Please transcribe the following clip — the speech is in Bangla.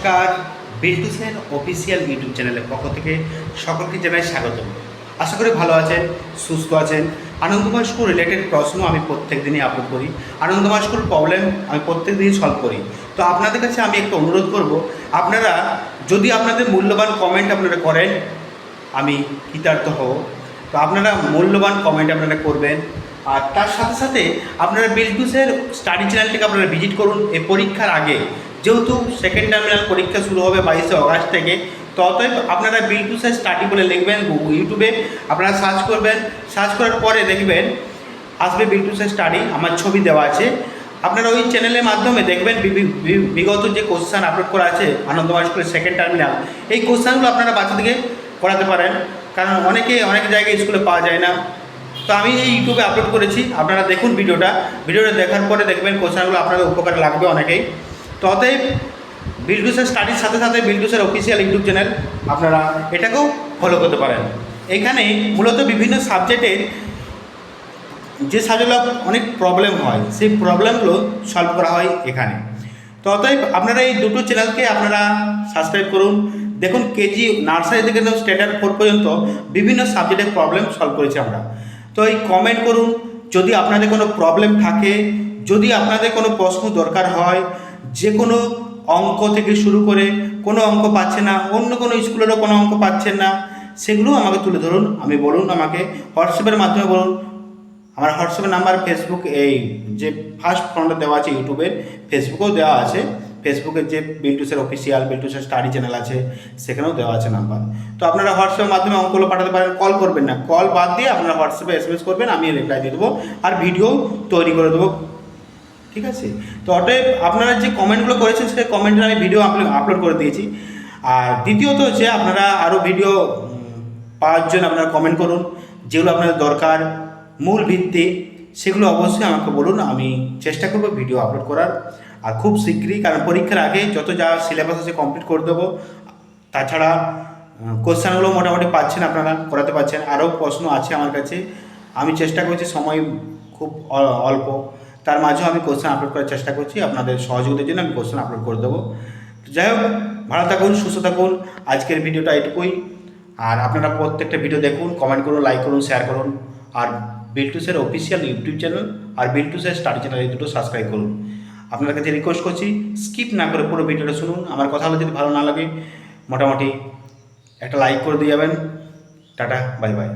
নমস্কার। বিল্টু সেন অফিসিয়াল ইউটিউব চ্যানেলের পক্ষ থেকে সকলকে জানাই স্বাগত আশা করি ভালো আছেন, সুস্থ আছেন। আনন্দময় স্কুল রিলেটেড প্রশ্ন আমি প্রত্যেক দিনই আপলোড করি। আনন্দময় স্কুল প্রবলেম আমি প্রত্যেক দিনই সলভ করি। তো আপনাদের কাছে আমি একটু অনুরোধ করব, আপনারা যদি আপনাদের মূল্যবান কমেন্ট আপনারা করেন, আমি কৃতার্থ হব। তো আপনারা মূল্যবান কমেন্ট আপনারা করবেন। আর তার সাথে সাথে আপনারা বিলটুসের স্টাডি চ্যানেলটিকে আপনারা ভিজিট করুন এই পরীক্ষার আগে। যেহেতু সেকেন্ড টার্মিনাল পরীক্ষা শুরু হবে বাইশে অগাস্ট থেকে, তো অতএব আপনারা বিলটুসের স্টাডি বলে লিখবেন ইউটিউবে আপনারা সার্চ করবেন। সার্চ করার পরে দেখবেন, আসবে বিলটুসের স্টাডি আমার ছবি দেওয়া আছে। আপনারা ওই চ্যানেলের মাধ্যমে দেখবেন বিগত যে কোশ্চান আপলোড করা আছে, আনন্দময় স্কুলের সেকেন্ড টার্মিনাল এই কোশ্চানগুলো আপনারা বাচ্চাদেরকে করাতে পারেন। কারণ অনেকে অনেক জায়গায় স্কুলে পাওয়া যায় না। তো আমি এই ইউটিউবে আপলোড করেছি, আপনারা দেখুন ভিডিওটা। ভিডিওটা দেখার পরে দেখবেন কোশ্চানগুলো আপনাদের উপকার লাগবে অনেকেই। তো অতএব, বিলডুসের স্টাডির সাথে সাথে বিলডুসের অফিসিয়াল ইউটিউব চ্যানেল আপনারা এটাকেও ফলো করতে পারেন। এখানে মূলত বিভিন্ন সাবজেক্টের যে সাবজেক্টগুলো অনেক প্রবলেম হয়, সেই প্রবলেমগুলো সলভ করা হয় এখানে। তো অতএব, আপনারা এই দুটো চ্যানেলকে আপনারা সাবস্ক্রাইব করুন। দেখুন, কেজি, নার্সারি থেকে স্ট্যান্ডার্ড ফোর পর্যন্ত বিভিন্ন সাবজেক্টের প্রবলেম সলভ করেছি আমরা। তো এই কমেন্ট করুন। যদি আপনাদের কোনো প্রবলেম থাকে, যদি আপনাদের কোনো প্রশ্ন দরকার হয়, যে কোনো অঙ্ক থেকে শুরু করে কোনো অঙ্ক পাচ্ছে না, অন্য কোনো স্কুলেরও কোনো অঙ্ক পাচ্ছেন না, সেগুলো আমাকে তুলে ধরুন। আমি বলুন আমাকে হোয়াটসঅ্যাপের মাধ্যমে বলুন। আমার হোয়াটসঅ্যাপের নাম্বার ফেসবুক এই যে ফার্স্ট ফ্রন্টে দেওয়া আছে ইউটিউবের ফেসবুকেও দেওয়া আছে। ফেসবুকের যে বিলটুসের অফিসিয়াল বিলটুসের স্টাডি চ্যানেল আছে, সেখানেও দেওয়া আছে নাম্বার তো আপনারা হোয়াটসঅ্যাপের মাধ্যমে অঙ্কগুলো পাঠাতে পারেন কল করবেন না। কল বাদ দিয়ে আপনারা হোয়াটসঅ্যাপে এস এম এস করবেন, আমি রিপ্লাই দিয়ে দেবো আর ভিডিও তৈরি করে দেবো। ঠিক আছে? তো অতএব আপনারা যে কমেন্টগুলো করেছেন, সেই কমেন্টের আমি ভিডিও আপলোড করে দিয়েছি। আর দ্বিতীয়ত হচ্ছে আপনারা আরও ভিডিও পাওয়ার জন্য আপনারা কমেন্ট করুন, যেগুলো আপনাদের দরকার, মূল ভিত্তি সেগুলো অবশ্যই আমাকে বলুন, আমি চেষ্টা করব ভিডিও আপলোড করার। আর খুব শীঘ্রই, কারণ পরীক্ষার আগে যত যা সিলেবাস আছে কমপ্লিট করে দেবো। তাছাড়া কোশ্চেনগুলো মোটামুটি পাচ্ছেন আপনারা, করাতে পারছেন। আরও প্রশ্ন আছে আমার কাছে। আমি চেষ্টা করছি, সময় খুব অল্প। তার মাঝেও আমি কোশ্চেন আপলোড করার চেষ্টা করছি। আপনাদের সহযোগিতার জন্য আমি কোশ্চেন আপলোড করে দেবো। যাই হোক, ভালো থাকুন, সুস্থ থাকুন। আজকের ভিডিওটা এটুকুই। আর আপনারা প্রত্যেকটা ভিডিও দেখুন কমেন্ট করুন লাইক করুন শেয়ার করুন। আর বিলটুসের অফিসিয়াল ইউটিউব চ্যানেল আর বিলটুসের স্টাডি চ্যানেল এই দুটো সাবস্ক্রাইব করুন। আপনার কাছে রিকোয়েস্ট করছি স্কিপ না করে পুরো ভিডিওটা শুনুন। আমার কথাগুলো যদি ভালো না লাগে, মোটামুটি একটা লাইক করে দিয়ে যাবেন। Tata bye bye